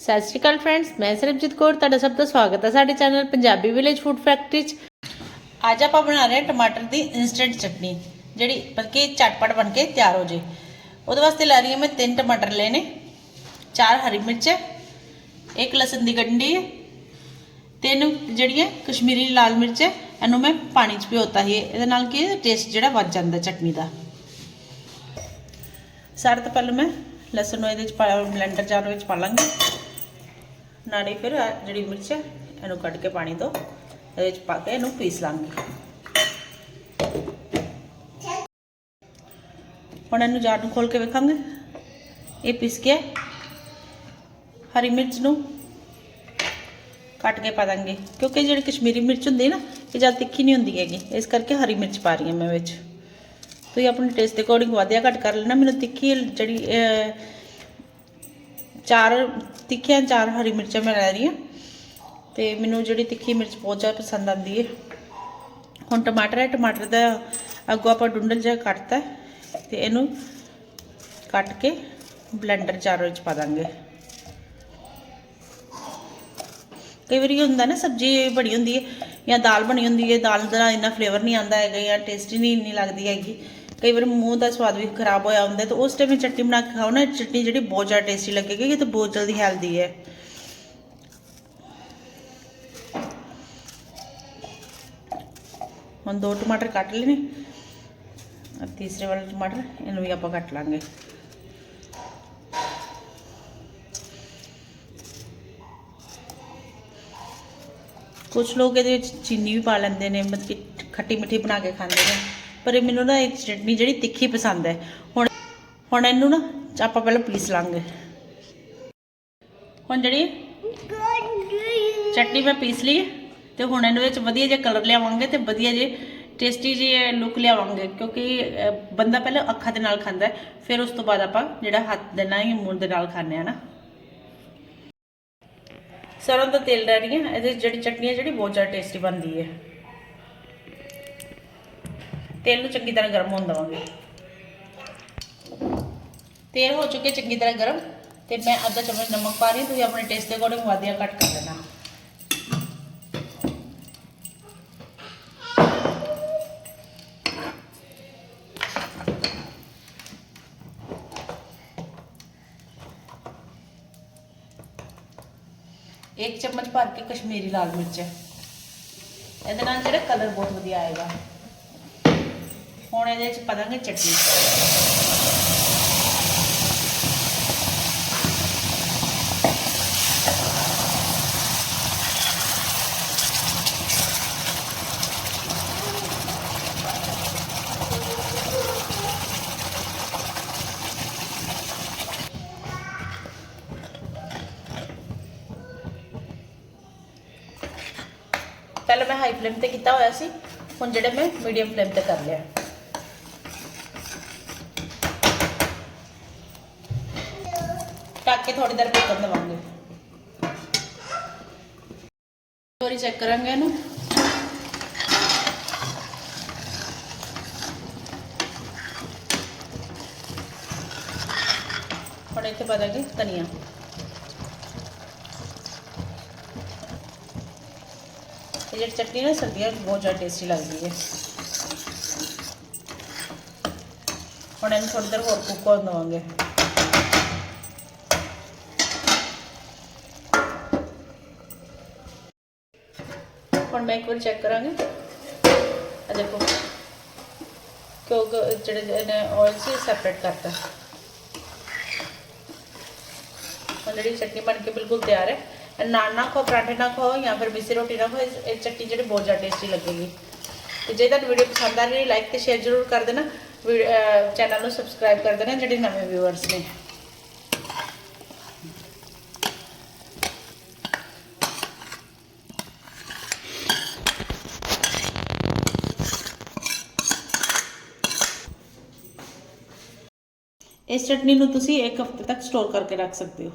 ਸਤਿ ਸ਼੍ਰੀ ਅਕਾਲ ਫਰੈਂਡਸ ਮੈਂ ਸਰਬਜੀਤ ਕੌਰ, ਤੁਹਾਡਾ ਸਭ ਦਾ ਸਵਾਗਤ ਹੈ ਸਾਡੇ channel Punjabi Village Food Factory 'ਚ। ਅੱਜ ਆਪਾਂ ਬਣਾ ਰਹੇ ਹਾਂ ਟਮਾਟਰ ਦੀ ਇਨਸਟੈਂਟ ਚਟਨੀ, ਜਿਹੜੀ ਬਲਕਿ ਝਟਪਟ ਬਣ ਕੇ ਤਿਆਰ ਹੋ ਜੇ। ਉਹਦੇ ਵਾਸਤੇ ਲੈ ਰਹੀ ਹਾਂ ਮੈਂ ਤਿੰਨ ਟਮਾਟਰ ਲਏ ਨੇ, ਚਾਰ ਹਰੀ ਮਿਰਚ, ਇੱਕ ਲਸਣ ਦੀ ਗੰਢੀ ਹੈ ਤਿੰਨ ਜਿਹੜੀਆਂ ਕਸ਼ਮੀਰੀ ਲਾਲ ਮਿਰਚ ਹੈ ਇਹਨੂੰ ਮੈਂ ਪਾਣੀ 'ਚ ਭਿਓਤਾ ਸੀ ਇਹਦੇ ਨਾਲ ਕੀ ਟੇਸਟ ਜਿਹੜਾ ਵੱਧ ਜਾਂਦਾ ਚਟਨੀ ਦਾ। ਸਾਰੇ ਤੋਂ ਪਹਿਲਾਂ ਮੈਂ ਲਸਣ ਨੂੰ ਇਹਦੇ 'ਚ ਪਾ ਬਲੈਂਡਰ ਜਾਰ ਵਿੱਚ ਪਾ ਲਾਂਗੀ। ਨਾਲੇ ਫਿਰ ਜਿਹੜੀ ਮਿਰਚ ਹੈ, ਇਹਨੂੰ ਕੱਢ ਕੇ ਪਾਣੀ ਤੋਂ ਇਹਦੇ ਵਿੱਚ ਪਾ ਕੇ ਇਹਨੂੰ ਪੀਸ ਲਾਂਗੀ। ਹੁਣ ਇਹਨੂੰ ਜਾਰ ਨੂੰ ਖੋਲ ਕੇ ਵੇਖਾਂਗੇ। ਇਹ ਪੀਸ ਗਿਆ ਹਰੀ ਮਿਰਚ ਨੂੰ ਕੱਟ ਕੇ ਪਾ ਦਾਂਗੇ। ਕਿਉਂਕਿ ਜਿਹੜੀ ਕਸ਼ਮੀਰੀ ਮਿਰਚ ਹੁੰਦੀ ਹੈ ਨਾ, ਇਹ ਜ਼ਿਆਦਾ ਤਿੱਖੀ ਨਹੀਂ ਹੁੰਦੀ ਹੈਗੀ। ਇਸ ਕਰਕੇ ਹਰੀ ਮਿਰਚ ਪਾ ਰਹੀ ਹਾਂ ਮੈਂ ਵਿੱਚ। ਤੁਸੀਂ ਆਪਣੇ ਟੇਸਟ ਦੇ ਅਕੋਰਡਿੰਗ ਵਧਿਆ ਘੱਟ ਕਰ ਲੈਣਾ। ਮੈਨੂੰ ਤਿੱਖੀ ਜਿਹੜੀ ਚਾਰ ਤਿੱਖੀਆਂ ਚਾਰ ਹਰੀ ਮਿਰਚਾਂ ਮੈਂ ਲੈ ਰਹੀ ਹਾਂ। ਤੇ ਮੈਨੂੰ ਜਿਹੜੀ ਤਿੱਖੀ ਮਿਰਚ ਬਹੁਤ ਜ਼ਿਆਦਾ ਪਸੰਦ ਆਉਂਦੀ ਹੈ। ਹੁਣ ਟਮਾਟਰ ਹੈ, ਟਮਾਟਰ ਦਾ ਅੱਗੋਂ ਆਪਾਂ ਡੁੰਡਲ ਜਿਹਾ ਕੱਟਤਾ ਹੈ ਤੇ ਇਹਨੂੰ ਕੱਟ ਕੇ ਬਲੈਂਡਰ ਜਾਰ ਵਿੱਚ ਪਾ ਦਾਂਗੇ। ਕਈ ਵਾਰੀ ਹੁੰਦਾ ਨਾ, ਸਬਜ਼ੀ ਬਣੀ ਹੁੰਦੀ ਹੈ ਜਾਂ ਦਾਲ ਬਣੀ ਹੁੰਦੀ ਹੈ, ਦਾਲ ਦਾ ਇੰਨਾ ਫਲੇਵਰ ਨਹੀਂ ਆਉਂਦਾ ਹੈਗਾ ਜਾਂ ਟੇਸਟੀ ਨਹੀਂ ਇੰਨੀ ਲੱਗਦੀ ਹੈਗੀ। ਕਈ ਵਾਰ ਮੂੰਹ ਦਾ ਸਵਾਦ ਵੀ ਖਰਾਬ ਹੋਇਆ ਹੁੰਦਾ ਤਾਂ ਉਸ ਟਾਈਮ ਚਟਨੀ ਬਣਾ ਕੇ ਖਾਓ ਨਾ ਚਟਨੀ ਜਿਹੜੀ ਬਹੁਤ ਜ਼ਿਆਦਾ ਟੇਸਟੀ ਲੱਗੇਗੀ, ਇਹ ਤਾਂ ਬਹੁਤ ਜਲਦੀ ਹੈਲਦੀ ਹੈ। ਹੁਣ ਦੋ ਟਮਾਟਰ ਕੱਟ ਲੈਣੇ ਔਰ ਤੀਸਰੇ ਵਾਲਾ ਟਮਾਟਰ, ਇਹਨੂੰ ਵੀ ਆਪਾਂ ਕੱਟ ਲਾਂਗੇ। ਕੁਝ ਲੋਕ ਇਹਦੇ ਵਿੱਚ ਚੀਨੀ ਵੀ ਪਾ ਲੈਂਦੇ ਨੇ, ਮਤਲਬ ਕਿ ਖੱਟੀ ਮਿੱਠੀ ਬਣਾ ਕੇ ਖਾਂਦੇ ਨੇ। ਪਰ ਇਹ ਮੈਨੂੰ ਨਾ ਇਹ ਚਟਨੀ ਜਿਹੜੀ ਤਿੱਖੀ ਪਸੰਦ ਹੈ, ਹੁਣ ਹੁਣ ਇਹਨੂੰ ਨਾ ਆਪਾਂ ਪਹਿਲਾਂ ਪੀਸ ਲਾਂਗੇ। ਹੁਣ ਜਿਹੜੀ ਚਟਨੀ ਮੈਂ ਪੀਸ ਲਈ ਹੈ, ਤੇ ਹੁਣ ਇਹਦੇ ਵਿੱਚ ਵਧੀਆ ਜਿਹਾ ਕਲਰ ਲਿਆਵਾਂਗੇ ਤੇ ਵਧੀਆ ਜੇ ਟੇਸਟੀ ਜਿਹੀ ਲੁੱਕ ਲਿਆਵਾਂਗੇ, ਕਿਉਂਕਿ ਬੰਦਾ ਪਹਿਲਾਂ ਅੱਖਾਂ ਦੇ ਨਾਲ ਖਾਂਦਾ ਫਿਰ ਉਸ ਤੋਂ ਬਾਅਦ ਆਪਾਂ ਜਿਹੜਾ ਹੱਥ ਦੇ ਨਾਲ ਜਾਂ ਮੂੰਹ ਦੇ ਨਾਲ ਖਾਂਦੇ ਆ ਨਾ। ਸਰੋਂ ਦਾ ਤੇਲ ਲੈ ਹਾਂ ਇਹਦੇ ਵਿੱਚ ਜਿਹੜੀ ਚਟਨੀ ਹੈ, ਜਿਹੜੀ ਬਹੁਤ ਜ਼ਿਆਦਾ ਟੇਸਟੀ ਬਣਦੀ ਹੈ। ਤੇਲ ਨੂੰ ਚੰਗੀ ਤਰ੍ਹਾਂ ਗਰਮ ਹੋਣ ਦੇਵਾਂਗੇ। ਤੇਲ ਹੋ ਚੁੱਕੇ ਚੰਗੀ ਤਰ੍ਹਾਂ ਗਰਮ ਤੇ ਮੈਂ ਅੱਧਾ ਚਮਚ ਨਮਕ ਪਾ ਰਹੀ ਹਾਂ, ਤੁਸੀਂ ਆਪਣੇ ਟੇਸਟ ਦੇ ਅਕੋਰਡਿੰਗ ਵਾਧੀਆਂ ਕੱਟ ਕਰ ਲੈਣਾ। ਇੱਕ ਚਮਚ ਭਰ ਕੇ ਕਸ਼ਮੀਰੀ ਲਾਲ ਮਿਰਚ। ਇਹਦੇ ਨਾਲ ਜਿਹੜਾ ਕਲਰ ਬਹੁਤ ਵਧੀਆ ਆਏਗਾ। ਹੁਣ ਇਹਦੇ ਵਿੱਚ ਪਾ ਚਟਨੀ ਪਹਿਲਾਂ ਮੈਂ ਹਾਈ ਫਲੇਮ ਤੇ ਕੀਤਾ ਹੋਇਆ ਸੀ, ਹੁਣ ਜਿਹੜੇ ਮੈਂ ਮੀਡੀਅਮ ਫਲੇਮ ਤੇ ਕਰ ਲਿਆ। ਢੱਕ ਕੇ ਥੋੜੀ ਦੇਰ ਪੱਕਣ ਦੇਵਾਂਗੇ ਥੋੜੀ ਚੈੱਕ ਕਰਾਂਗੇ ਇਹਨੂੰ। ਹੁਣ ਇੱਥੇ ਪਾ ਦਾਂਗੇ ਧਨੀਆ। ਇਹ ਜਿਹੜੀ ਚਟਨੀ ਨਾ ਸਰਦੀਆਂ ਬਹੁਤ ਜ਼ਿਆਦਾ ਟੇਸਟੀ ਲੱਗਦੀ ਹੈ। ਹੁਣ ਇਹਨੂੰ ਥੋੜੀ ਦੇਰ ਹੋਰ ਕੁੱਕ ਹੋਣ ਦੇਵਾਂਗੇ ਹੁਣ ਮੈਂ ਇੱਕ ਵਾਰ ਚੈੱਕ ਕਰਾਂਗੇ। ਆ ਦੇਖੋ। ਕਿਉਂਕਿ ਜਿਹੜੇ ਨੇ ਆਇਲ ਸੀ ਸੈਪਰੇਟ ਕਰਤਾ। ਹੁਣ ਜਿਹੜੀ ਚਟਨੀ ਬਣ ਕੇ ਬਿਲਕੁਲ ਤਿਆਰ ਹੈ। ਇਹ ਨਾਨ ਨਾ ਖਾਓ, ਪਰਾਂਠੇ ਨਾ ਖਾਓ, ਜਾਂ ਫਿਰ ਮਿੱਸੀ ਰੋਟੀ ਨਾ ਖਾਓ, ਇਹ- ਇਹ ਚਟਨੀ ਜਿਹੜੀ ਬਹੁਤ ਜ਼ਿਆਦਾ ਟੇਸਟੀ ਲੱਗੇਗੀ। ਤੇ ਜੇ ਤੁਹਾਨੂੰ ਵੀਡੀਓ ਪਸੰਦ ਆ ਰਹੀ ਲਾਈਕ ਤੇ ਸ਼ੇਅਰ ਜ਼ਰੂਰ ਕਰ ਦੇਣਾ। ਚੈਨਲ ਨੂੰ ਸਬਸਕ੍ਰਾਈਬ ਕਰ ਦੇਣਾ, ਜਿਹੜੇ ਨਵੇਂ ਵਿਊਅਰਸ ਨੇ। ਇਸ ਚਟਨੀ ਨੂੰ ਤੁਸੀਂ ਇੱਕ ਹਫ਼ਤੇ ਤੱਕ ਸਟੋਰ ਕਰਕੇ ਰੱਖ ਸਕਦੇ ਹੋ।